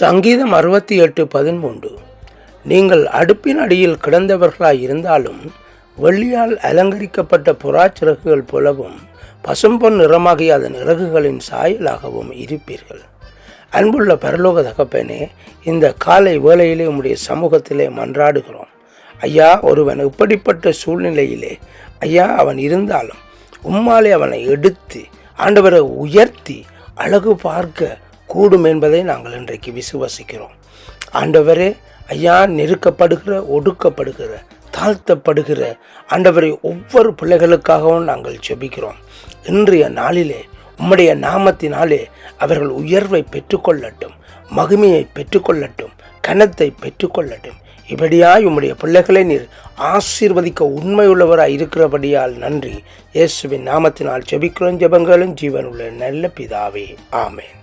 சங்கீதம் அறுபத்தி எட்டு பதிமூன்று. நீங்கள் அடுப்பின் அடியில் கிடந்தவர்களாய் இருந்தாலும் வெள்ளியால் அலங்கரிக்கப்பட்ட புறாச்சிறகுகள் போலவும் பசும்பொன் நிறமாகிய அதன் இறகுகளின் சாயலாகவும் இருப்பீர்கள். அன்புள்ள பரலோக தகப்பனே இந்த காலை வேளையிலே உம்முடைய சமூகத்திலே மன்றாடுகிறோம். ஐயா ஒருவன் இப்படிப்பட்ட சூழ்நிலையிலே ஐயா அவன் இருந்தாலும் உம்மாலே அவனை எடுத்து ஆண்டவரை உயர்த்தி அழகு பார்க்க கூடும் என்பதை நாங்கள் இன்றைக்கு விசுவசிக்கிறோம். ஆண்டவரே ஐயா நெருக்கப்படுகிற ஒடுக்கப்படுகிற தாழ்த்தப்படுகிற ஆண்டவரை ஒவ்வொரு பிள்ளைகளுக்காகவும் நாங்கள் ஜெபிக்கிறோம். இன்றைய நாளிலே உம்முடைய நாமத்தினாலே அவர்கள் உயர்வை பெற்றுக்கொள்ளட்டும் மகிமையை பெற்றுக்கொள்ளட்டும் கனத்தை பெற்றுக்கொள்ளட்டும். இப்படியாய் உம்முடைய பிள்ளைகளை நீர் ஆசீர்வதிக்க உண்மையுள்ளவராக இருக்கிறபடியால் நன்றி. இயேசுவின் நாமத்தினால் ஜெபிக்கிறோம் ஜெபங்களும் ஜீவனுள்ள நல்ல பிதாவே. ஆமேன்.